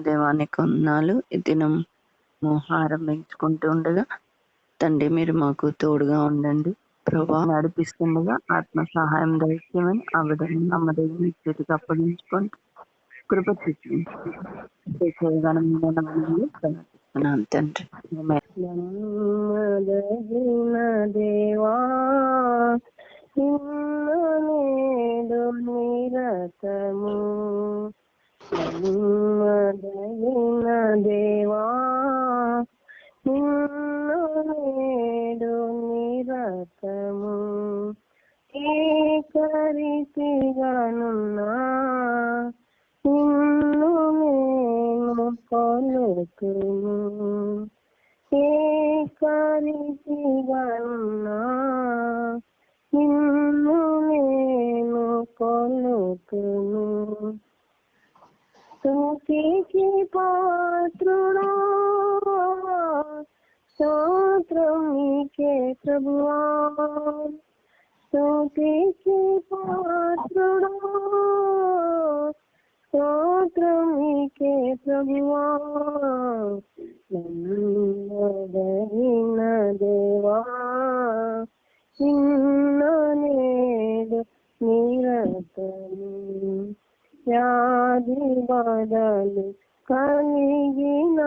దేవానికి వందనాలు ఈ దినం ఆరంభించుకుంటూ ఉండగా తండ్రి మీరు మాకు తోడుగా ఉండండి. ప్రభా నడిపిస్తుండగా ఆత్మ సహాయం దయచేయమని ఆ విధంగా నమ్మదేవి చేతికి అప్పగించుకొని కృప తండ్రి దేవా నిన్ను నేడు నిరతము. నమ్మదగిన దేవా నిన్ను నేడు నిరతము ఏకరీతిగానున్నా నిన్ను నేను కొలుకును ఏకరీతిగానున్నా నిన్ను నేను కొలుకును స్తుతికి పాత్రుడా స్తోత్రం నీకే ప్రభువా స్తుతికి పాత్రుడా స్తోత్రం నీకే ప్రభువా నమ్మదగిన దేవా చిన్న నేడు నిరతము వ్యాధి బాధలు కలిగిన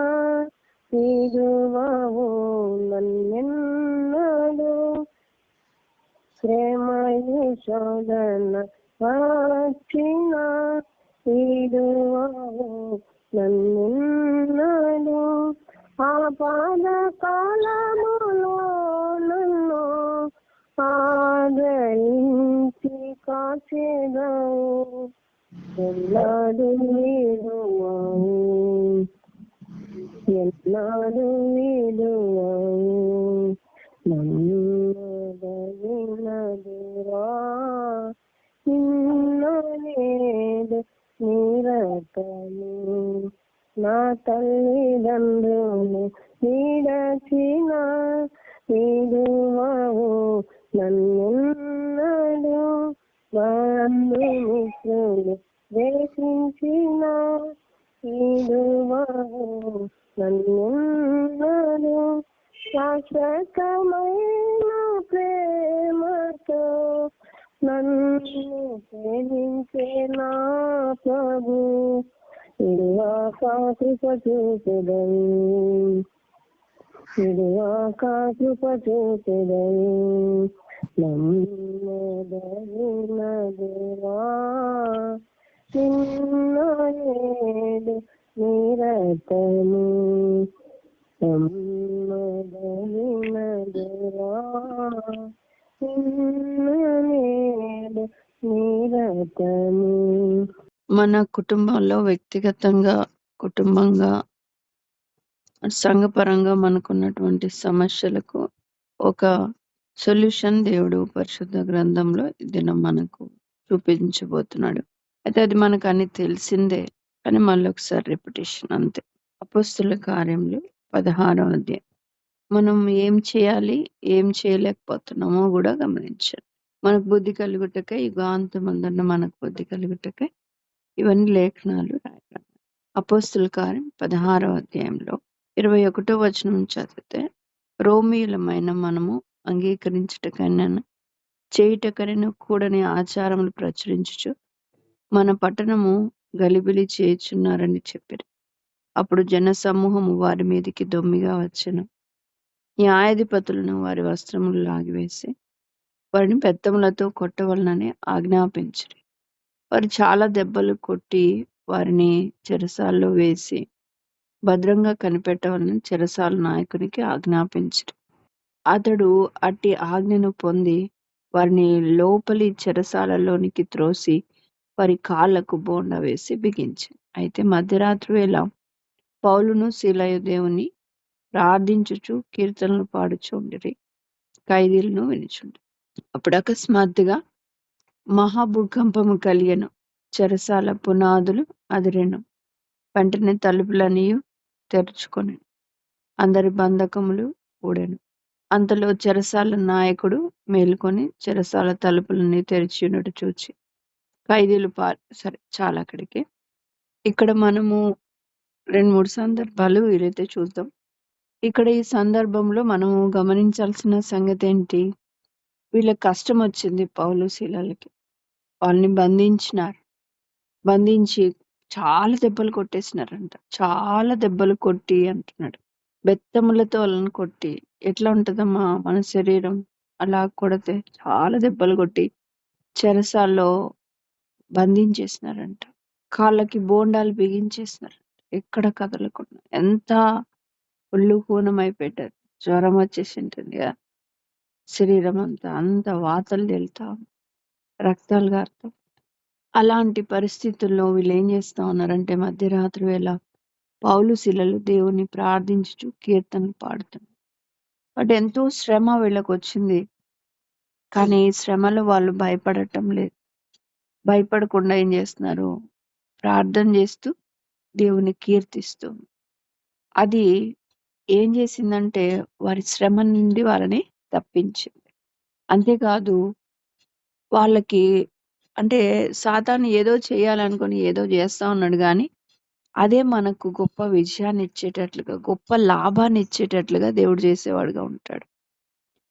తిరువవు నన్నెన్నడు. శ్రమయు శోధన వచ్చిన తిరువవు నన్నెన్నడు. ఆపాద కాలములో నన్ను ఆదరించి కాచేదవు. ఎన్నాడు వీడువావు ఎన్నాడు వీడువావు నమ్మదగిన దేవా నిన్న నేడు నిరతము నా తల్లిదండ్రులు నీడచిన విడువావు నన్నెన్నడు బంధుమిత్రులు ద్వేషించిన విడువావు నన్నెన్నడు శాశ్వతమైన ప్రేమతో నన్ను ప్రేమించే నా ప్రభు ఇరువాక కృప చూపెదను. ఇరువాక కృప చూపెదను. నమ్మదగిన దేవా చిన్న నిరతము మన కుటుంబంలో వ్యక్తిగతంగా కుటుంబంగా సంఘపరంగా మనకున్నటువంటి సమస్యలకు ఒక సొల్యూషన్ దేవుడు పరిశుద్ధ గ్రంథంలో ఈ దినం మనకు చూపించబోతున్నాడు. అయితే అది మనకు అన్ని తెలిసిందే. కానీ మళ్ళీ ఒకసారి రిపిటేషన్ అంతే. అపస్తుల కార్యంలో పదహారో అధ్యాయం. మనం ఏం చేయాలి ఏం చేయలేకపోతున్నామో కూడా గమనించాలి మనకు బుద్ధి కలుగుటకే యుగాంతమందున్న మనకు బుద్ధి కలుగుటకై ఇవన్నీ లేఖనాలు రాయడం. అపోస్తుల కార్యం పదహారవ అధ్యాయంలో ఇరవై ఒకటో వచనం చదివితే రోమియులమైన మనము అంగీకరించుటకైనా చేయుటకైనా కూడని ఆచారములు ప్రచురించుచు మన పట్టణము గలిబిలి చేయుచున్నారని చెప్పారు. అప్పుడు జన సమూహము వారి మీదకి దొమ్మిగా వచ్చెను. న్యాయాధిపతులను వారి వస్త్రములు లాగివేసి వారిని పెత్తములతో కొట్టవలనని ఆజ్ఞాపించరు. వారు చాలా దెబ్బలు కొట్టి వారిని చెరసాల్లో వేసి భద్రంగా కనిపెట్టవాలని చెరసాల నాయకునికి ఆజ్ఞాపించరు. అతడు అట్టి ఆజ్ఞను పొంది వారిని లోపలి చెరసాలలోనికి త్రోసి వారి కాళ్ళకు బోండ వేసి బిగించి. అయితే మధ్యరాత్రి వేళ పౌలును శీలయ దేవుని ప్రార్థించుచు కీర్తనలు పాడుచుండిరి ఖైదీలను వినిచుండి. అప్పుడు అకస్మాత్తుగా మహాభూకంపము కలిగెను. చెరసాల పునాదులు అదిరెను. వెంటనే తలుపులనియు తెరుచుకొని అందరి బంధకములు ఊడెను. అంతలో చెరసాల నాయకుడు మేలుకొని చెరసాల తలుపులని తెరిచి ఉన్నట్టు చూచి ఖైదీలు పా సరే చాలా అక్కడికి. ఇక్కడ మనము రెండు మూడు సందర్భాలు వీలైతే చూద్దాం. ఇక్కడ ఈ సందర్భంలో మనము గమనించాల్సిన సంగతి ఏంటి వీళ్ళకి కష్టం వచ్చింది పౌలు శీలలకి వాళ్ళని బంధించినారు. బంధించి చాలా దెబ్బలు కొట్టేసినారంట. చాలా దెబ్బలు కొట్టి అంటున్నాడు. బెత్తములతో వాళ్ళని కొట్టి ఎట్లా ఉంటదమ్మా మన శరీరం? అలా కొడితే చాలా దెబ్బలు కొట్టి చెరసాల్లో బంధించేసినారంట. కాళ్ళకి బోండాలు బిగించేసినారంట. ఎక్కడ కదలకుండా. ఎంత ఒళ్ళు హూనం అయిపోయారు జ్వరం వచ్చేసి ఉంటుంది కదా. శరీరం అంతా అంత వాతలు తెలుతా ఉంది. రక్తాలు గారుతాం అలాంటి పరిస్థితుల్లో వీళ్ళు ఏం చేస్తా ఉన్నారంటే మధ్యరాత్రి వేళ పౌలు శిలలు దేవుని ప్రార్థించుచు కీర్తనలు పాడుతున్నారు. బట్ ఎంతో శ్రమ వీళ్ళకి వచ్చింది కానీ ఈ శ్రమలో వాళ్ళు భయపడటం లేదు. భయపడకుండా ఏం చేస్తున్నారు? ప్రార్థన చేస్తూ దేవుని కీర్తిస్తూ. అది ఏం చేసిందంటే వారి శ్రమ నుండి వాళ్ళని తప్పించింది. అంతేకాదు వాళ్ళకి అంటే సాతాను ఏదో చేయాలనుకొని ఏదో చేస్తా ఉన్నాడు కానీ అదే మనకు గొప్ప విజయాన్ని ఇచ్చేటట్లుగా గొప్ప లాభాన్ని ఇచ్చేటట్లుగా దేవుడు చేసేవాడుగా ఉంటాడు.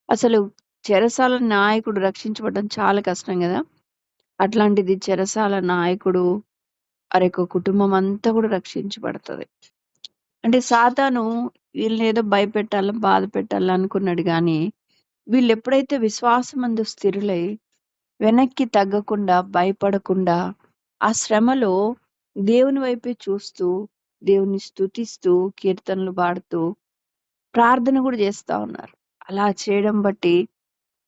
అసలు చెరసాల నాయకుడు రక్షించబడడం చాలా కష్టం కదా. అట్లాంటిది చెరసాల నాయకుడు వారి యొక్క కుటుంబం అంతా కూడా రక్షించబడుతుంది. అంటే సాతాను వీళ్ళని ఏదో భయపెట్టాల బాధ పెట్టాలి అనుకున్నాడు కానీ వీళ్ళు ఎప్పుడైతే విశ్వాసమందు స్థిరులై వెనక్కి తగ్గకుండా భయపడకుండా ఆ శ్రమలో దేవుని వైపే చూస్తూ దేవుని స్థుతిస్తూ కీర్తనలు పాడుతూ ప్రార్థన కూడా చేస్తా ఉన్నారు. అలా చేయడం బట్టి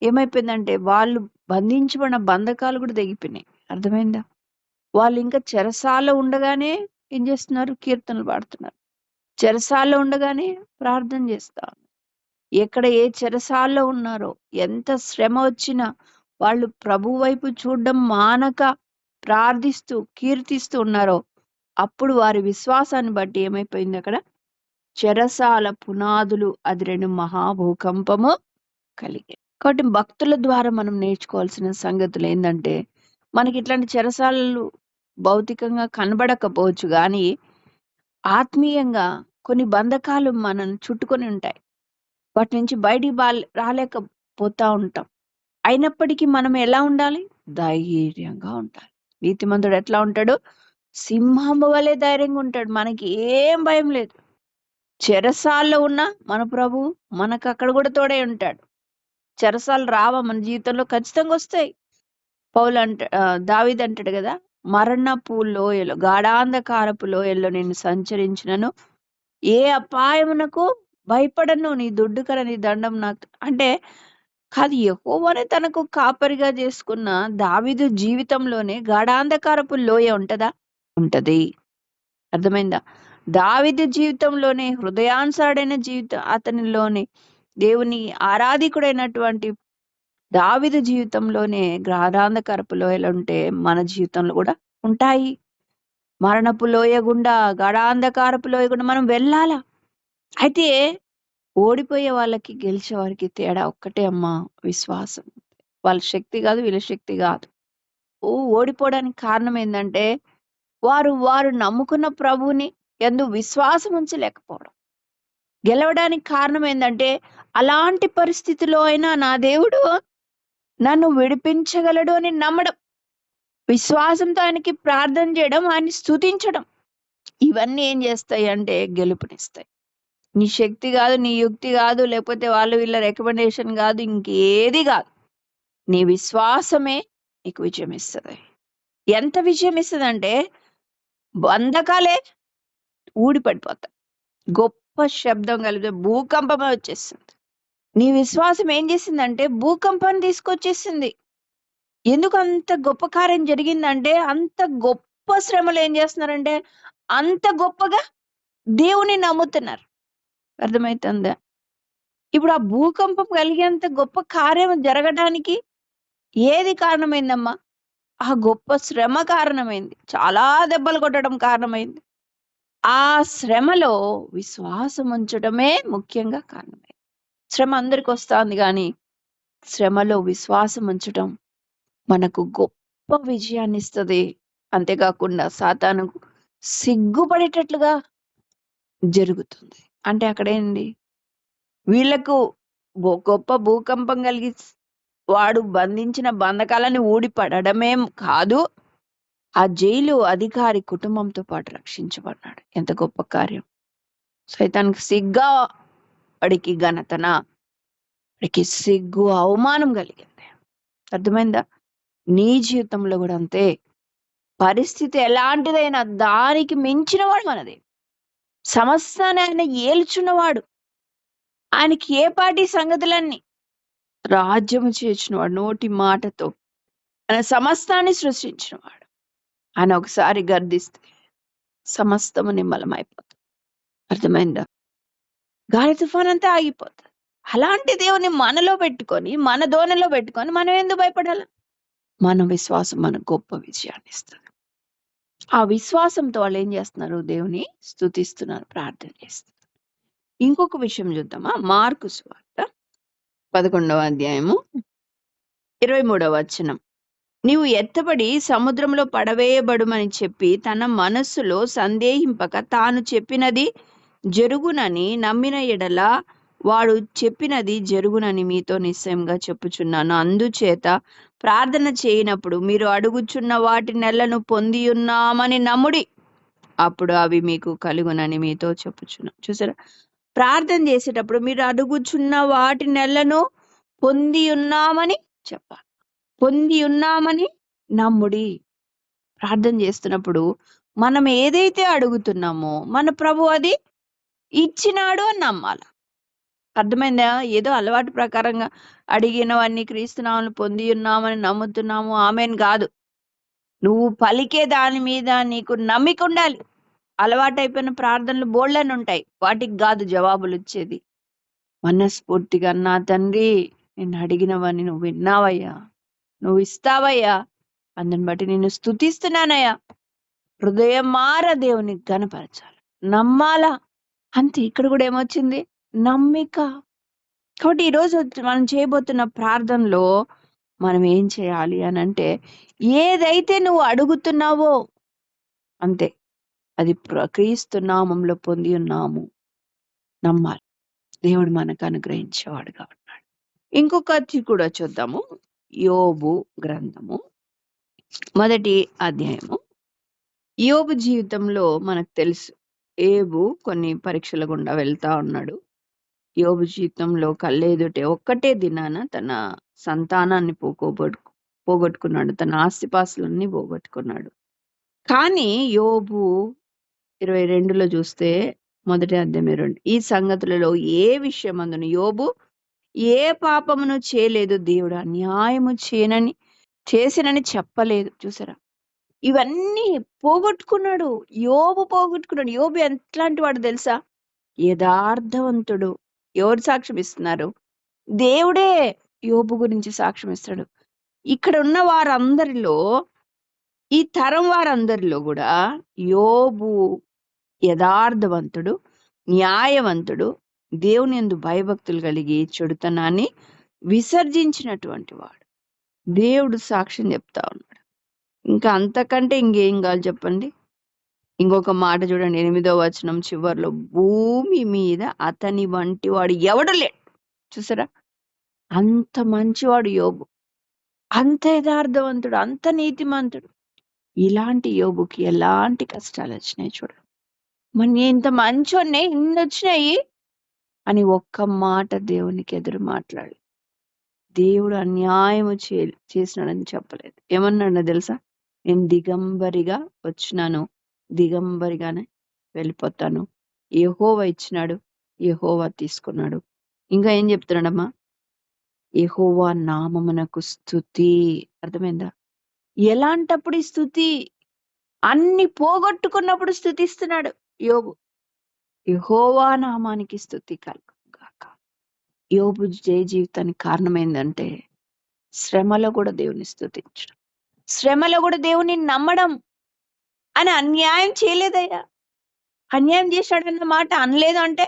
ఏమైపోయిందంటే వాళ్ళు బంధించబడిన బంధకాలు కూడా తెగిపోయినాయి. అర్థమైందా? వాళ్ళు ఇంకా చెరసాల ఉండగానే ఏం చేస్తున్నారు? కీర్తనలు పాడుతున్నారు. చెరసాల్లో ఉండగానే ప్రార్థన చేస్తా ఎక్కడ ఏ చెరసాల్లో ఉన్నారో ఎంత శ్రమ వచ్చినా వాళ్ళు ప్రభు వైపు చూడడం మానక ప్రార్థిస్తూ కీర్తిస్తూ ఉన్నారో అప్పుడు వారి విశ్వాసాన్ని బట్టి ఏమైపోయింది అక్కడ? చెరసాల పునాదులు అది రెండు మహాభూకంపము కలిగాయి. కాబట్టి భక్తుల ద్వారా మనం నేర్చుకోవాల్సిన సంగతులు ఏంటంటే మనకి ఇట్లాంటి చెరసాలలు భౌతికంగా కనబడకపోవచ్చు కానీ ఆత్మీయంగా కొన్ని బంధకాలు మనల్ని చుట్టుకొని ఉంటాయి. వాటి నుంచి బయటికి బా రాలేకపోతా ఉంటాం. అయినప్పటికీ మనం ఎలా ఉండాలి? ధైర్యంగా ఉండాలి. నీతిమంతుడు ఎట్లా ఉంటాడు? సింహం వలె ధైర్యంగా ఉంటాడు. మనకి ఏం భయం లేదు. చెరసాల్లో ఉన్న మన ప్రభు మనకు అక్కడ కూడా తోడే ఉంటాడు. చెరసాలు రావా మన జీవితంలో? ఖచ్చితంగా వస్తాయి. పౌలు అంట ఆ, అంటాడు కదా మరణపు లోయలో గాఢాంధకారపు లోయల్లో నేను సంచరించినను. ఏ అపాయమునకు భయపడను నీ దుడ్డుకర నీ దండం నాకు. అంటే కాదు యెహోవానే తనకు కాపరిగా చేసుకున్న దావిదు జీవితంలోనే గాఢాంధకారపు లోయ ఉంటదా? ఉంటది. అర్థమైందా? దావిదు జీవితంలోనే హృదయానుసారైన జీవితం అతనిలోనే దేవుని ఆరాధికుడైనటువంటి దావిద జీవితంలోనే గాఢాంధకారపు లోయలు ఉంటే మన జీవితంలో కూడా ఉంటాయి. మరణపు లోయ గుండా గడాంధకారపు లోయ గుండా మనం వెళ్ళాలా? అయితే ఓడిపోయే వాళ్ళకి గెలిచే వారికి తేడా ఒక్కటే అమ్మా విశ్వాసం. వాళ్ళ శక్తి కాదు వీళ్ళ శక్తి కాదు. ఓ ఓడిపోవడానికి కారణం ఏంటంటే వారు వారు నమ్ముకున్న ప్రభువుని ఎందు విశ్వాసం ఉంచలేకపోవడం. గెలవడానికి కారణం ఏంటంటే అలాంటి పరిస్థితిలో అయినా నా దేవుడు నన్ను విడిపించగలడు అని నమ్మడం. విశ్వాసంతో ఆయనకి ప్రార్థన చేయడం ఆయన్ని స్తుతించడం. ఇవన్నీ ఏం చేస్తాయి అంటే గెలుపునిస్తాయి. నీ శక్తి కాదు నీ యుక్తి కాదు లేకపోతే వాళ్ళు వీళ్ళ రికమెండేషన్ కాదు ఇంకేది కాదు. నీ విశ్వాసమే నీకు విజయం ఇస్తుంది. ఎంత విజయం ఇస్తుంది అంటే బంధకాలే ఊడిపడిపోతాయి. గొప్ప గొప్ప శబ్దం కలిపితే భూకంపమే వచ్చేసింది నీ విశ్వాసం ఏం చేసిందంటే భూకంపాన్ని తీసుకొచ్చేసింది. ఎందుకు అంత గొప్ప కార్యం జరిగిందంటే అంత గొప్ప శ్రమలు ఏం చేస్తున్నారంటే అంత గొప్పగా దేవుని నమ్ముతున్నారు. అర్థమవుతుందా ఇప్పుడు ఆ భూకంపం కలిగేంత గొప్ప కార్యం జరగడానికి ఏది కారణమైందమ్మా? ఆ గొప్ప శ్రమ కారణమైంది. చాలా దెబ్బలు కొట్టడం కారణమైంది. ఆ శ్రమలో విశ్వాసం ఉంచడమే ముఖ్యంగా కారణమే. శ్రమ అందరికి వస్తుంది కానీ శ్రమలో విశ్వాసం ఉంచడం మనకు గొప్ప విజయాన్ని ఇస్తుంది అంతేకాకుండా సాతానుకు సిగ్గుపడేటట్లుగా జరుగుతుంది. అంటే అక్కడేంటి వీళ్ళకు గొప్ప భూకంపం కలిగి వాడు బంధించిన బంధకాలని ఊడిపడమే కాదు. ఆ జైలు అధికారి కుటుంబంతో పాటు రక్షించబడ్డాడు. ఎంత గొప్ప కార్యం. సైతానికి సిగ్గా వాడికి ఘనతన వాడికి సిగ్గు అవమానం కలిగింది. అర్థమైందా? నీ జీవితంలో కూడా అంతే. పరిస్థితి ఎలాంటిదైనా దానికి మించినవాడు మనది. సమస్తాన్ని ఆయన ఏల్చున్నవాడు. ఆయనకి ఏ పాటి సంగతులన్నీ? రాజ్యము చేర్చినవాడు నోటి మాటతో. ఆయన సమస్తాన్ని సృష్టించినవాడు. ఆయన ఒకసారి గర్దిస్తే సమస్తము నిమ్మలమైపోతుంది. అర్థమైందా? గాలి తుఫాన్ అంతా ఆగిపోతుంది. అలాంటి దేవుని మనలో పెట్టుకొని మన దోనలో పెట్టుకొని మనం ఎందుకు భయపడాలి? మన విశ్వాసం మన గొప్ప విజయాన్ని ఇస్తుంది. ఆ విశ్వాసంతో వాళ్ళు ఏం చేస్తున్నారు? దేవుని స్థుతిస్తున్నారు ప్రార్థన చేస్తున్నారు. ఇంకొక విషయం చూద్దామా? మార్కు సువార్త పదకొండవ అధ్యాయము ఇరవై మూడవ వచనం. నీవు ఎత్తబడి సముద్రంలో పడవేయబడుమని చెప్పి తన మనస్సులో సందేహింపక తాను చెప్పినది జరుగునని నమ్మిన ఎడల వాడు చెప్పినది జరుగునని మీతో నిశ్చయంగా చెప్పుచున్నాను. అందుచేత ప్రార్థన చేయనప్పుడు మీరు అడుగుచున్న వాటి నెలను పొంది ఉన్నామని నమ్ముడి. అప్పుడు అవి మీకు కలుగునని మీతో చెప్పుచున్నాం చూసారా? ప్రార్థన చేసేటప్పుడు మీరు అడుగుచున్న వాటి నెలను పొంది ఉన్నామని చెప్పాలి. పొంది ఉన్నామని నమ్ముడి. ప్రార్థన చేస్తున్నప్పుడు మనం ఏదైతే అడుగుతున్నామో మన ప్రభు అది ఇచ్చినాడు అని నమ్మాలి. అర్థమైందా? ఏదో అలవాటు ప్రకారంగా అడిగినవన్నీ క్రీస్తునామని పొంది ఉన్నామని నమ్ముతున్నాము. ఆమెను కాదు. నువ్వు పలికే దాని మీద నీకు నమ్మిక ఉండాలి. అలవాటైపోయిన ప్రార్థనలు బోళ్ళని ఉంటాయి. వాటికి కాదు జవాబులు వచ్చేది మనస్ఫూర్తిగా నా తండ్రి నేను అడిగినవని నువ్వు విన్నావయ్యా. నువ్వు ఇస్తావయ్యా. అందుని బట్టి నేను స్తుతిస్తున్నానయ్యా. హృదయం మార దేవుని గనపరచాలి నమ్మాలా? అంతే ఇక్కడ కూడా ఏమొచ్చింది? నమ్మిక. కాబట్టి ఈరోజు మనం చేయబోతున్న ప్రార్థనలో మనం ఏం చేయాలి అని అంటే ఏదైతే నువ్వు అడుగుతున్నావో అంతే అది ప్రక్రీస్తు నామంలో పొంది ఉన్నాము. నమ్మాలి. దేవుడు మనకు అనుగ్రహించేవాడుగా ఉన్నాడు. ఇంకొకటి కూడా చూద్దాము. యోబు గ్రంథము మొదటి అధ్యాయము. యోబు జీవితంలో మనకు తెలుసు ఏబు కొన్ని పరీక్షల గుండా వెళ్తా ఉన్నాడు. యోబు జీవితంలో కళ్ళెదుటే ఒక్కటే దినాన తన సంతానాన్ని పోగొట్టు పోగొట్టుకున్నాడు. తన ఆస్తిపాస్తులన్నీ పోగొట్టుకున్నాడు. కానీ యోబు ఇరవై రెండులో చూస్తే మొదటి అధ్యాయం రెండు. ఈ సంగతులలో ఏ విషయం అందును యోబు ఏ పాపమును చేయలేదు దేవుడు? అన్యాయము చేయనని చేసినని చెప్పలేదు. చూసారా? ఇవన్నీ పోగొట్టుకున్నాడు. యోబు పోగొట్టుకున్నాడు. యోబు ఎట్లాంటి వాడు తెలుసా? యథార్థవంతుడు. ఎవరు సాక్ష్యం ఇస్తున్నారు? దేవుడే యోబు గురించి సాక్ష్యం ఇస్తాడు. ఇక్కడ ఉన్న వారందరిలో ఈ తరం వారందరిలో కూడా యోబు యథార్థవంతుడు న్యాయవంతుడు దేవుని ఎందు భయభక్తులు కలిగి చెడుతనాన్ని విసర్జించినటువంటి వాడు. దేవుడు సాక్ష్యం చెప్తా ఉన్నాడు. ఇంకా అంతకంటే ఇంకేం కావాలి చెప్పండి? ఇంకొక మాట చూడండి ఎనిమిదో వచనం చివర్లో భూమి మీద అతని వంటి వాడు ఎవడు లేడు. చూసారా? అంత మంచివాడు యోబు. అంత యథార్థవంతుడు అంత నీతిమంతుడు. ఇలాంటి యోబుకి ఎలాంటి కష్టాలు వచ్చినాయి చూడు. మన ఇంత మంచోన్నే ఇన్ని వచ్చినాయి? అని ఒక్క మాట దేవునికి ఎదురు మాట్లాడి. దేవుడు అన్యాయము చే చేసినాడని చెప్పలేదు. ఏమన్నాడో తెలుసా? నేను దిగంబరిగా వచ్చినాను. దిగంబరిగానే వెళ్ళిపోతాను. యెహోవా ఇచ్చినాడు. ఏహోవా తీసుకున్నాడు. ఇంకా ఏం చెప్తున్నాడమ్మా? ఏహోవా నామమునకు స్థుతి అర్థమైందా? ఎలాంటప్పుడు స్థుతి అన్ని పోగొట్టుకున్నప్పుడు స్థుతిస్తున్నాడు యోబు. యెహోవా నామానికి స్థుతి కలుగుగాక యోబు జయ జీవితానికి కారణం ఏంటంటే శ్రమలో కూడా దేవుని స్థుతించడం శ్రమలో కూడా దేవుని నమ్మడం. అని అన్యాయం చేయలేదయ్యా. అన్యాయం చేశాడన్న మాట అనలేదు అంటే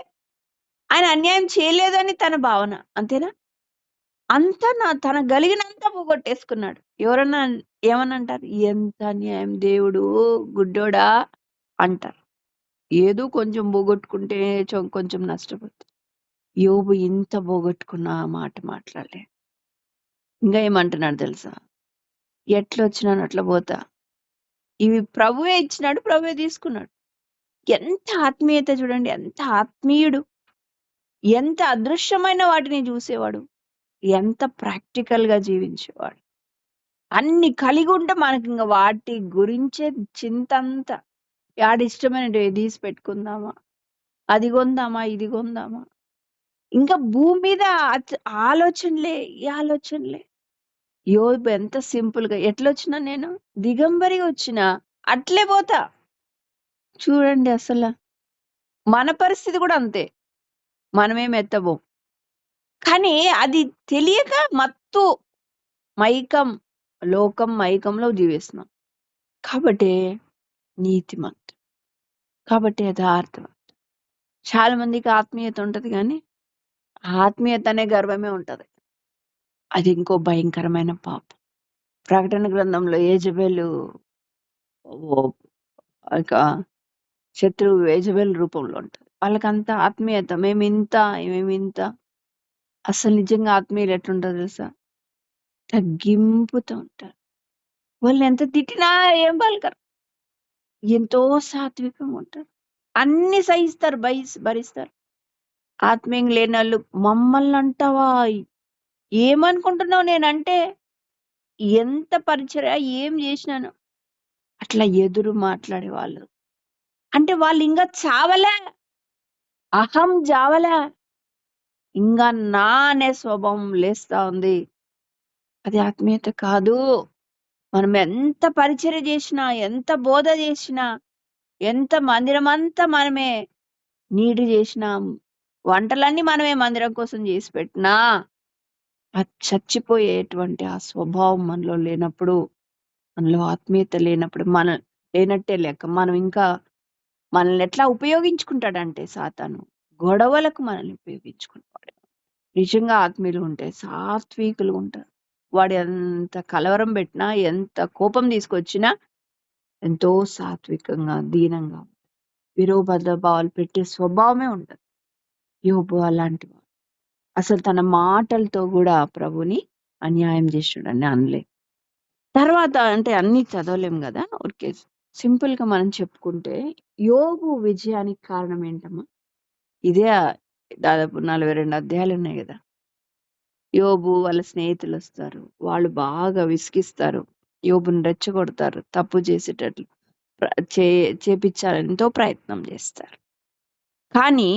ఆయన అన్యాయం చేయలేదని తన భావన అంతేనా? అంతా నా తన గలిగినంత పోగొట్టేసుకున్నాడు. ఎవరన్నా ఏమని అంటారు ఎంత అన్యాయం దేవుడు గుడ్డోడా అంటారు. ఏదో కొంచెం పోగొట్టుకుంటే కొంచెం నష్టపోతుంది యోబు ఇంత పోగొట్టుకున్న మాట మాట్లాడలే. ఇంకా ఏమంటున్నాడు తెలుసా? ఎట్లా వచ్చినాను అట్లా పోతా. ఇవి ప్రభువే ఇచ్చినాడు ప్రభువే తీసుకున్నాడు. ఎంత ఆత్మీయత చూడండి ఎంత ఆత్మీయుడు. ఎంత అదృశ్యమైన వాటిని చూసేవాడు. ఎంత ప్రాక్టికల్గా జీవించేవాడు. అన్ని కలిగి ఉంటే మనకి ఇంకా వాటి గురించే చింతంతా. యాడి ఇష్టమైన తీసి పెట్టుకుందామా? అది కొందామా? ఇది కొందామా? ఇంకా భూమి మీద ఆలోచనలే ఈ ఆలోచనలే? యో ఎంత సింపుల్గా ఎట్లొచ్చినా నేను దిగంబరిగా వచ్చిన అట్లే పోతా. చూడండి అసలు. మన పరిస్థితి కూడా అంతే. మనమేం ఎత్తబోం. కానీ అది తెలియక మత్తు మైకం లోకం మైకంలో జీవిస్తున్నాం. కాబట్టి నీతిమంతు కాబట్టి యథార్థవంతుడు చాలా మందికి ఆత్మీయత ఉంటది కానీ ఆత్మీయత అనే గర్వమే ఉంటది. అది ఇంకో భయంకరమైన పాపం. ప్రకటన గ్రంథంలో ఏజబెలు ఓ- ఇక శత్రువు ఏజబెల్ రూపంలో ఉంటది. వాళ్ళకంత ఆత్మీయత మేము ఇంత ఇంత అసలు నిజంగా ఆత్మీయులు ఎట్లుంటారు తెలుసా? తగ్గింపుతో ఉంటారు. వాళ్ళు ఎంత తిట్టినా ఏం పలకరు ఎంతో సాత్వికంగా ఉంటారు. అన్ని సహిస్తారు భయి భరిస్తారు. ఆత్మీయం లేని వాళ్ళు మమ్మల్ని అంటావా? ఏమనుకుంటున్నావు నేనంటే ఎంత పరిచర్య ఏం చేసినాను? అట్లా ఎదురు మాట్లాడే వాళ్ళు అంటే వాళ్ళు ఇంకా చావలే. అహం జావలే. ఇంకా నా అనే స్వభావం లేస్తా ఉంది. అది ఆత్మీయత కాదు. మనం ఎంత పరిచయం చేసినా ఎంత బోధ చేసినా ఎంత మందిరం అంతా మనమే నీడు చేసినా వంటలన్నీ మనమే మందిరం కోసం చేసి పెట్టినా చచ్చిపోయేటువంటి ఆ స్వభావం మనలో లేనప్పుడు మనలో ఆత్మీయత లేనప్పుడు మన లేనట్టే లెక్క. మనం ఇంకా మనల్ని ఎట్లా ఉపయోగించుకుంటాడంటే సాతాను. గొడవలకు మనల్ని ఉపయోగించుకుంటాడు. నిజంగా ఆత్మీయులు ఉంటే సాత్వికులు ఉంటారు. వాడు ఎంత కలవరం పెట్టినా ఎంత కోపం తీసుకొచ్చినా ఎంతో సాత్వికంగా దీనంగా విరోబద్ర భావాలు పెట్టే స్వభావమే ఉండదు. యోబు అలాంటి వాడు. అసలు తన మాటలతో కూడా ప్రభుని అన్యాయం చేసినాడని అనలే. తర్వాత అంటే అన్ని చదవలేం కదా? ఓకే. సింపుల్గా మనం చెప్పుకుంటే యోగు విజయానికి కారణం ఏంటమ్మా? ఇదే దాదాపు నలభై రెండు అధ్యాయాలు ఉన్నాయి కదా? యోబు వాళ్ళ స్నేహితులు వస్తారు వాళ్ళు బాగా విసిగిస్తారు. యోబుని రెచ్చగొడతారు. తప్పు చేసేటట్లు చే చేపించాలని ఎంతో ప్రయత్నం చేస్తారు. కానీ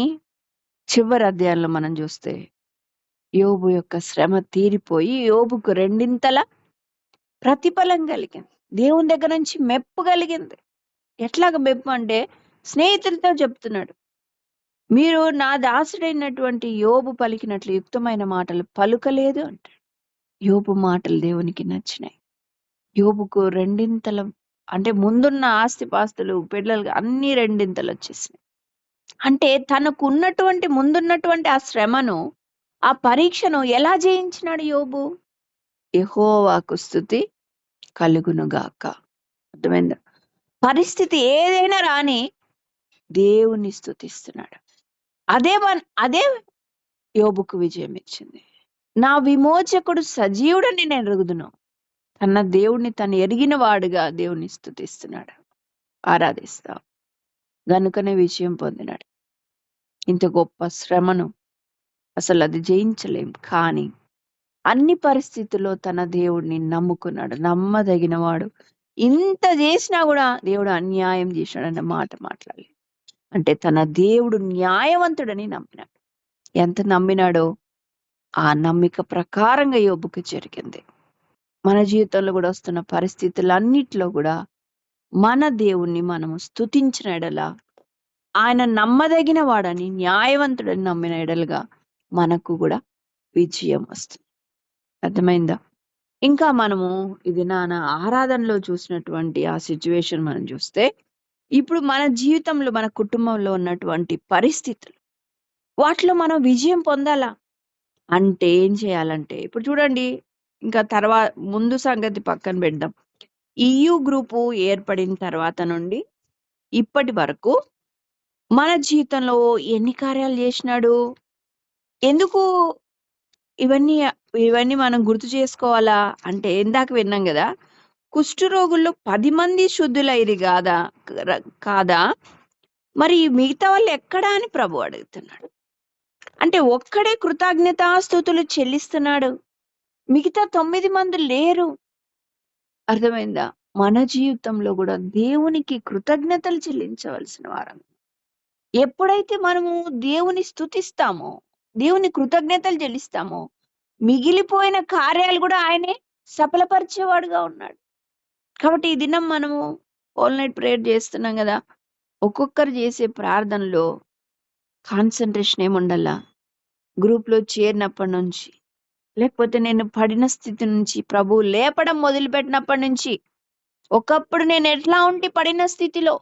చివరి అధ్యాయంలో మనం చూస్తే యోబు యొక్క శ్రమ తీరిపోయి యోబుకు రెండింతల ప్రతిఫలం కలిగింది. దేవుని దగ్గర నుంచి మెప్పు కలిగింది. ఎట్లాగ మెప్పు అంటే స్నేహితులతో చెప్తున్నాడు. మీరు నా దాసుడైనటువంటి యోబు పలికినట్లు యుక్తమైన మాటలు పలుకలేదు అంటాడు. యోబు మాటలు దేవునికి నచ్చినాయి. యోబుకు రెండింతల అంటే ముందున్న ఆస్తిపాస్తులు పిల్లలు అన్ని రెండింతలు వచ్చేసినాయి. అంటే తనకు ఉన్నటువంటి ముందున్నటువంటి ఆ శ్రమను ఆ పరీక్షను ఎలా జయించినాడు యోబు? యెహోవాకు స్థుతి కలుగునుగాక అర్థమైందా? పరిస్థితి ఏదైనా రాని దేవుని స్థుతిస్తున్నాడు. అదే మన- అదే యోబుకు విజయం ఇచ్చింది నా విమోచకుడు సజీవుడని నేను ఎరుగుదును తన దేవుణ్ణి తను ఎరిగిన వాడుగా దేవుని స్థుతిస్తున్నాడు. ఆరాధిస్తా. గనుకనే విజయం పొందినాడు. ఇంత గొప్ప శ్రమను అసలు అది జయించలేం. కానీ అన్ని పరిస్థితుల్లో తన దేవుడిని నమ్ముకున్నాడు. నమ్మదగిన వాడు ఇంత చేసినా కూడా దేవుడు అన్యాయం చేశాడన్న మాట మాట్లాడలేదు. అంటే తన దేవుడు న్యాయవంతుడని నమ్మినాడు. ఎంత నమ్మినాడో? ఆ నమ్మిక ప్రకారంగా యోబుకి జరిగింది. మన జీవితంలో కూడా వస్తున్న పరిస్థితులన్నిటిలో కూడా మన దేవుణ్ణి మనము స్తుతించిన ఎడల ఆయన నమ్మదగిన వాడని న్యాయవంతుడని నమ్మిన ఎడలుగా మనకు కూడా విజయం వస్తుంది. అర్థమైందా? ఇంకా మనము ఇది నాన్న ఆరాధనలో చూసినటువంటి ఆ సిచ్యువేషన్ మనం చూస్తే ఇప్పుడు మన జీవితంలో మన కుటుంబంలో ఉన్నటువంటి పరిస్థితులు. వాటిలో మనం విజయం పొందాలా? అంటే ఏం చేయాలంటే ఇప్పుడు చూడండి ఇంకా తర్వాత ముందు సంగతి పక్కన పెడదాం. ఈయు గ్రూపు ఏర్పడిన తర్వాత నుండి ఇప్పటి వరకు మన జీవితంలో ఎన్ని కార్యాలు చేసినాడు? ఎందుకు ఇవన్నీ ఇవన్నీ మనం గుర్తు చేసుకోవాలా? అంటే ఇందాక విన్నాం కదా కుష్ఠరోగుల్లో పది మంది శుద్ధులైరి కాదా కాదా? మరి మిగతా వాళ్ళు ఎక్కడా అని ప్రభు అడుగుతున్నాడు. అంటే ఒక్కడే కృతజ్ఞతాస్తుతులు చెల్లిస్తున్నాడు. మిగతా తొమ్మిది మంది లేరు. అర్థమైందా? మన జీవితంలో కూడా దేవునికి కృతజ్ఞతలు చెల్లించవలసిన వారం. ఎప్పుడైతే మనము దేవుని స్థుతిస్తామో దేవుని కృతజ్ఞతలు చెల్లిస్తామో మిగిలిపోయిన కార్యాలు కూడా ఆయనే సఫలపరిచేవాడుగా ఉన్నాడు. కాబట్టి ఈ దినం మనము ఆల్ నైట్ ప్రేయర్ చేస్తున్నాం కదా. ఒక్కొక్కరు చేసే ప్రార్థనలో కాన్సన్ట్రేషన్ ఏముండాలా? గ్రూప్లో చేరినప్పటి నుంచి లేకపోతే నేను పడిన స్థితి నుంచి ప్రభు లేపడం మొదలుపెట్టినప్పటి నుంచి ఒకప్పుడు నేను ఎట్లా ఉండి పడిన స్థితిలో?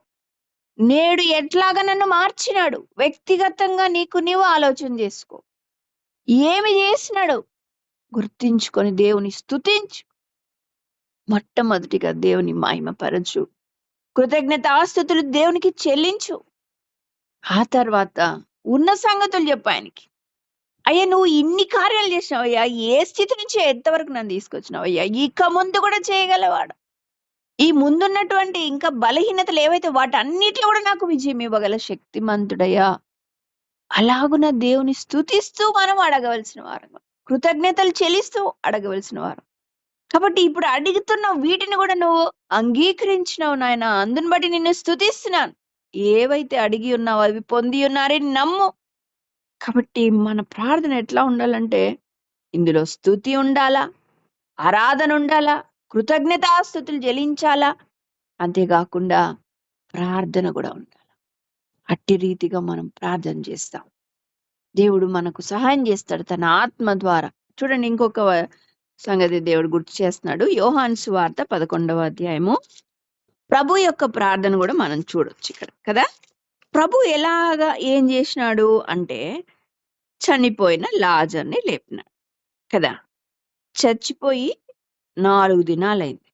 నేడు ఎట్లాగా నన్ను మార్చినాడు? వ్యక్తిగతంగా నీకు నీవు ఆలోచన చేసుకో. ఏమి చేసినాడు? గుర్తించుకొని దేవుని స్థుతించు మొట్టమొదటిగా దేవుని మహిమపరచు కృతజ్ఞత ఆస్తుతులు దేవునికి చెల్లించు. ఆ తర్వాత ఉన్న సంగతులు చెప్పు ఆయనకి. అయ్యా నువ్వు ఇన్ని కార్యాలు చేసినావయ్యా ఏ స్థితి నుంచి ఎంతవరకు నన్ను తీసుకొచ్చినావయ్యా ఇక ముందు కూడా చేయగలవాడు. ఈ ముందున్నటువంటి ఇంకా బలహీనతలు ఏవైతే వాటన్నిటిలో కూడా నాకు విజయం ఇవ్వగల శక్తిమంతుడయ్యా అలాగున దేవుని స్థుతిస్తూ మనం అడగవలసిన వారు కృతజ్ఞతలు చెల్లిస్తూ అడగవలసిన వారు. కాబట్టి ఇప్పుడు అడుగుతున్న వీటిని కూడా నువ్వు అంగీకరించినావు నాయన. అందుని బట్టి నిన్ను స్థుతిస్తున్నాను ఏవైతే అడిగి ఉన్నావో అవి పొంది ఉన్నారని నమ్ము. కాబట్టి మన ప్రార్థన ఎట్లా ఉండాలంటే ఇందులో స్థుతి ఉండాలా? ఆరాధన ఉండాలా? కృతజ్ఞతాస్థుతులు జలించాలా? అంతేకాకుండా ప్రార్థన కూడా ఉండాలి? అట్టి రీతిగా మనం ప్రార్థన చేస్తాం. దేవుడు మనకు సహాయం చేస్తాడు తన ఆత్మ ద్వారా. చూడండి ఇంకొక సంగతి దేవుడు గుర్తు చేస్తున్నాడు. యోహాన్ సువార్త పదకొండవ అధ్యాయము. ప్రభు యొక్క ప్రార్థన కూడా మనం చూడొచ్చు ఇక్కడ కదా? ప్రభు ఎలాగా ఏం చేసినాడు అంటే చనిపోయిన లాజర్ని లేపినాడు కదా? చచ్చిపోయి నాలుగు దినాలైంది.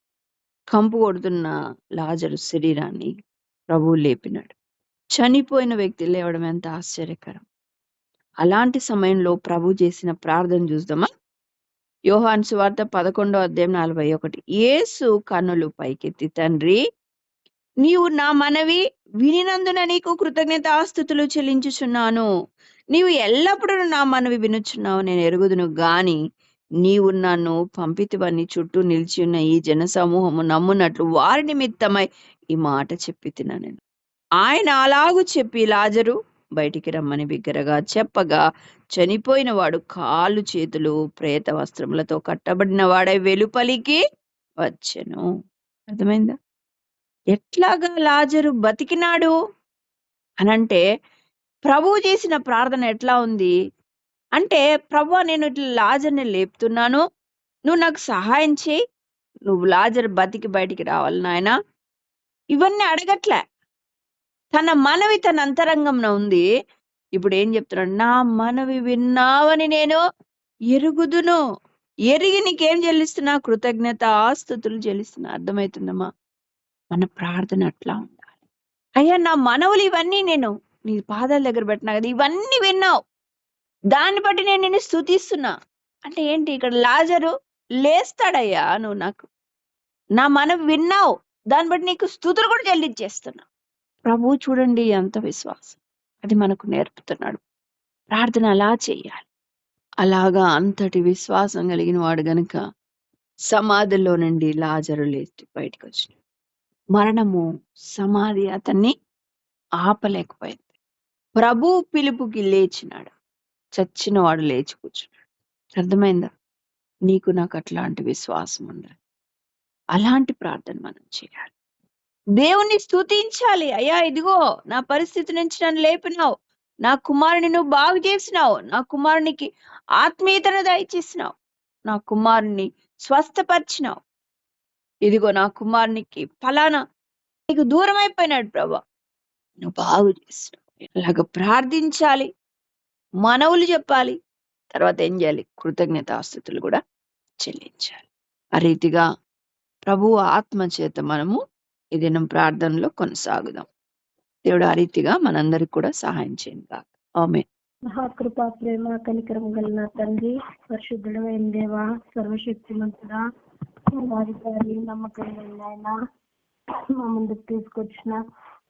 కంపు కొడుతున్న లాజరు శరీరాన్ని ప్రభువు లేపినాడు. చనిపోయిన వ్యక్తి లేవడం ఎంత ఆశ్చర్యకరం. అలాంటి సమయంలో ప్రభు చేసిన ప్రార్థన చూద్దామా? యోహాన్ సువార్త పదకొండో అధ్యాయం నలభై ఒకటి. యేసు కన్నులు పైకెత్తి తండ్రి నీవు నా మనవి వినినందున నీకు కృతజ్ఞత ఆస్తుతులు చెల్లించుచున్నాను. నీవు ఎల్లప్పుడూ నా మనవి వినుచున్నావు. నేను ఎరుగుదును గాని నీవు నన్ను పంపితివని చుట్టూ నిలిచి ఉన్న ఈ జన సమూహము నమ్మునట్లు వారి నిమిత్తమై ఈ మాట చెప్పి తిన్నా నేను. ఆయన అలాగూ చెప్పి లాజరు బయటికి రమ్మని బిగ్గరగా చెప్పగా చనిపోయిన వాడు కాళ్ళు చేతులు ప్రేత వస్త్రములతో కట్టబడిన వాడై వెలుపలికి వచ్చెను. అర్థమైందా? ఎట్లాగా లాజరు బతికినాడు? అనంటే ప్రభువు చేసిన ప్రార్థన ఎట్లా ఉంది? అంటే ప్రభు నేను ఇట్లా లాజర్ని లేపుతున్నాను నువ్వు నాకు సహాయం చేయి నువ్వు లాజర్ బతికి బయటికి రావాలి నాయన. ఇవన్నీ అడగట్లే. తన మనవి తన అంతరంగంలో ఉంది. ఇప్పుడు ఏం చెప్తున్నాడు? నా మనవి విన్నావని నేను ఎరుగుదును. ఎరిగి నీకేం చెల్లిస్తున్నా? కృతజ్ఞత ఆస్తుతులు చెల్లిస్తున్నా. అర్థమవుతుందమ్మా. మన ప్రార్థన అట్లా ఉండాలి. అయ్యా నా మనవులు ఇవన్నీ నేను నీ పాదాల దగ్గర పెట్టినా కదా ఇవన్నీ విన్నావు. దాన్ని బట్టి నేను నిన్ను స్తుతిస్తున్నా. అంటే ఏంటి? ఇక్కడ లాజరు లేస్తాడయ్యా నువ్వు నాకు. నా మనవి విన్నావు. దాన్ని బట్టి నీకు స్థుతులు కూడా చెల్లించేస్తున్నా. ప్రభు చూడండి ఎంత విశ్వాసం. అది మనకు నేర్పుతున్నాడు. ప్రార్థన అలా చేయాలి అలాగా అంతటి విశ్వాసం కలిగిన వాడు గనుక సమాధిలో నుండి లాజరు లేచి బయటకు వచ్చిన మరణము సమాధి అతన్ని ఆపలేకపోయింది. ప్రభు పిలుపుకి లేచినాడు. చచ్చిన వాడు లేచి కూర్చున్నాడు. అర్థమైందా? నీకు నాకు అట్లాంటి విశ్వాసం ఉండాలి అలాంటి ప్రార్థన మనం చేయాలి. దేవుణ్ణి స్థుతించాలి అయ్యా ఇదిగో నా పరిస్థితి నుంచి నన్ను లేపినావు. నా కుమారుని నువ్వు బాగు చేసినావు. నా కుమారునికి ఆత్మీయతను దయచేసినావు. నా కుమారుని స్వస్థపరిచినావు. ఇదిగో నా కుమారునికి ఫలానా నీకు దూరం అయిపోయినాడు ప్రభా. నువ్వు బాగు చేసినావు. ఇలాగ ప్రార్థించాలి. మనవులు చెప్పాలి. తర్వాత ఏం చేయాలి? కృతజ్ఞతాస్థుతులు కూడా చెల్లించాలి. ఆ రీతిగా ప్రభు ఆత్మ చేత మనము ఈ దినం ప్రార్థనలో కొనసాగుదాం. దేవుడు ఆ రీతిగా మనందరికి కూడా సహాయం చేయండి ఆమె మహాకృపా ప్రేమ కనికరం గల తండ్రి పరిశుద్ధుడమైన దేవ సర్వశక్తిమంతుడా సర్వాధికారి నమ్మకం ఆయన మా ముందుకు తీసుకొచ్చిన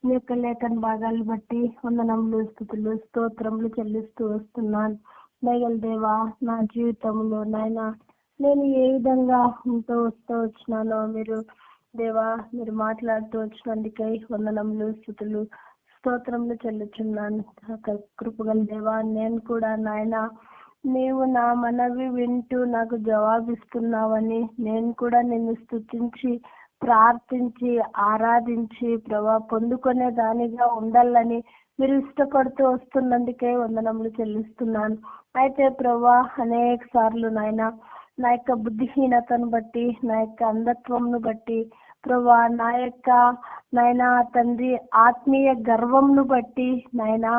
మీ యొక్క లేఖన భాగాలు బట్టి వందనములు స్థుతులు స్తోత్రములు చెల్లిస్తూ వస్తున్నాను. దయగల దేవా నా జీవితంలో నాయన నేను ఏ విధంగా ఉంటూ వస్తూ వచ్చినానో మీరు దేవా మీరు మాట్లాడుతూ వచ్చినందుకై వందనములు స్థుతులు స్తోత్రములు చెల్లుచున్నాను. కృపగల దేవా నేను కూడా నాయన నీవు నా మనవి వింటూ నాకు జవాబిస్తున్నావని నేను కూడా నిన్ను స్థుతించి ప్రార్థించి ఆరాధించి ప్రభా పొందుకునే దానిగా ఉండాలని మీరు ఇష్టపడుతూ వస్తున్నందుకే వందనములు చెల్లిస్తున్నాను. అయితే ప్రభా అనేక సార్లు నాయన నా యొక్క బుద్ధిహీనతను బట్టి నా యొక్క అంధత్వంను బట్టి ప్రభా నా యొక్క నాయనా తండ్రి ఆత్మీయ గర్వంను బట్టి నాయనా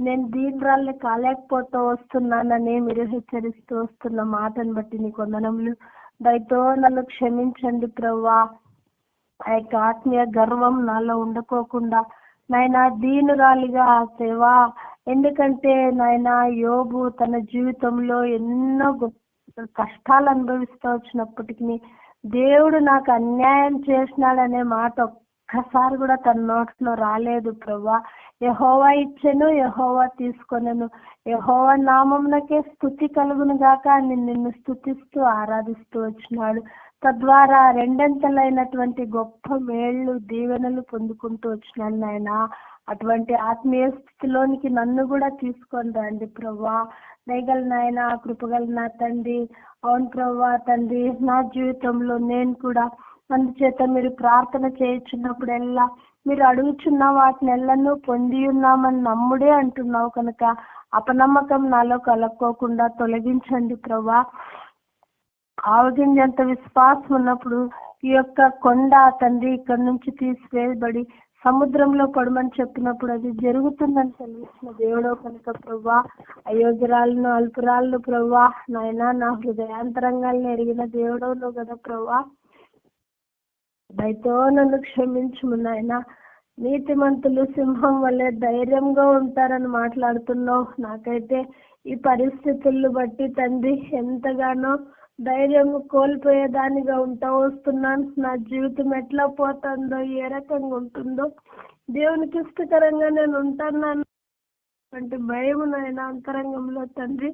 నేను దీనిరాల్ని కాలేకపోతూ వస్తున్నానని మీరు హెచ్చరిస్తూ వస్తున్న మాటను బట్టి నీ కొందనములు దయతో నన్ను క్షమించండి ప్రవ్వా ఆ యొక్క ఆత్మీయ గర్వం నాలో ఉండకోకుండా నాయనా దీనురాలిగా సేవా. ఎందుకంటే నాయనా యోబు తన జీవితంలో ఎన్నో గొప్ప కష్టాలు అనుభవిస్తూ వచ్చినప్పటికీ దేవుడు నాకు అన్యాయం చేసినాడనే మాట ఒక్కసారి కూడా తన నోట్లో రాలేదు ప్రభా. యహోవా ఇచ్చెను యహోవా తీసుకొనను. యహోవా నామంనకే స్థుతి కలుగును గాక. అని నిన్ను స్థుతిస్తూ ఆరాధిస్తూ వచ్చినాడు. తద్వారా రెండంతలైనటువంటి గొప్ప మేళ్ళు దీవెనలు పొందుకుంటూ వచ్చినాను నాయన. అటువంటి ఆత్మీయ స్థితిలోనికి నన్ను కూడా తీసుకొని రండి ప్రభా. దయగల నాయన కృపగల నా తండ్రి అవును ప్రభా తండ్రి నా జీవితంలో నేను కూడా అందుచేత మీరు ప్రార్థన చేయించున్నప్పుడల్లా మీరు అడుగుచున్న వాటిని ఎల్లను పొంది ఉన్నామని నమ్ముడే అంటున్నావు కనుక అపనమ్మకం నాలో కలక్కోకుండా తొలగించండి ప్రభా. ఆవగింజంత విశ్వాసం ఉన్నప్పుడు ఈ యొక్క కొండ తండ్రి ఇక్కడి నుంచి తీసివేయబడి సముద్రంలో పడమని చెప్పినప్పుడు అది జరుగుతుందని తెలిసిన దేవుడో కనుక ప్రభా అయోగ్యరాలను అల్పురాలను ప్రభా నాయన నా హృదయాంతరంగాలను ఎరిగిన దేవుడోను కదా ప్రభా దయతో నన్ను క్షమించుము నాయన. నీతిమంతులు సింహం వల్లే ధైర్యంగా ఉంటారని మాట్లాడుతున్నావు. నాకైతే ఈ పరిస్థితులను బట్టి తండ్రి ఎంతగానో ధైర్యం కోల్పోయేదానిగా ఉంటా. వస్తున్నాను నా జీవితం ఎట్లా పోతుందో ఏ రకంగా ఉంటుందో. దేవునికి ఇష్టకరంగా నేను ఉంటాను అంటే భయం నాయన అంతరంగంలో తండ్రి.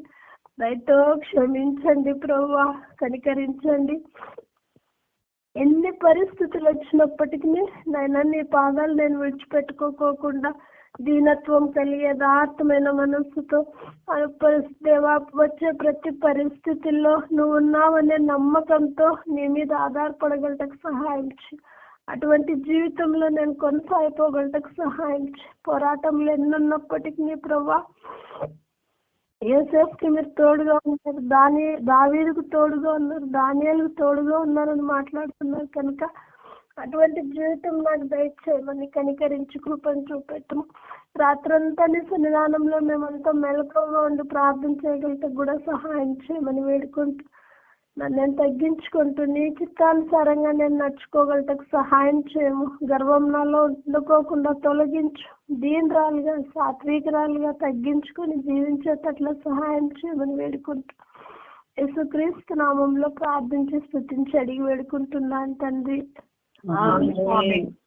దయతో క్షమించండి ప్రభా కనికరించండి. ఎన్ని పరిస్థితులు వచ్చినప్పటికీ నాయన నీ పాదాలు నేను విడిచిపెట్టుకోకుండా దీనత్వం కలిగి యథార్థమైన మనస్సుతో. దేవా వచ్చే ప్రతి పరిస్థితుల్లో నువ్వు ఉన్నావనే నమ్మకంతో నీ మీద ఆధారపడగలటకు సహాయం అటువంటి జీవితంలో నేను కొనసాగిపోగలటకు సహాయం పోరాటంలో ఎన్నున్నప్పటికీ నీ ప్రభా ఏసేఫ్కి మీరు తోడుగా ఉన్నారు. దాని దావీదుకు తోడుగా ఉన్నారు. దానియాలకు తోడుగా ఉన్నారని మాట్లాడుతున్నారు కనుక అటువంటి జీవితం నాకు దయచేయమని కనికరించి కృపను చూపెట్టము రాత్రంతా నీ సన్నిధానంలో మేమంతా మెలకువగా ఉండి ప్రార్థన చేయగలిగితే కూడా సహాయం చేయమని వేడుకుంటూ నన్ను నేను తగ్గించుకుంటూ నీ చిత్తానుసారంగా నేను నడుచుకోగలటకు సహాయం చేయము. గర్వం నాలో ఉండుకోకుండా తొలగించు. దీనరాలుగా సాత్వికరాలుగా తగ్గించుకొని జీవించేటట్ల సహాయం చేయమని వేడుకుంటూ యేసుక్రీస్తు నామంలో ప్రార్థించి స్థుతించి అడిగి వేడుకుంటున్నాను తండ్రి. ఆమేన్.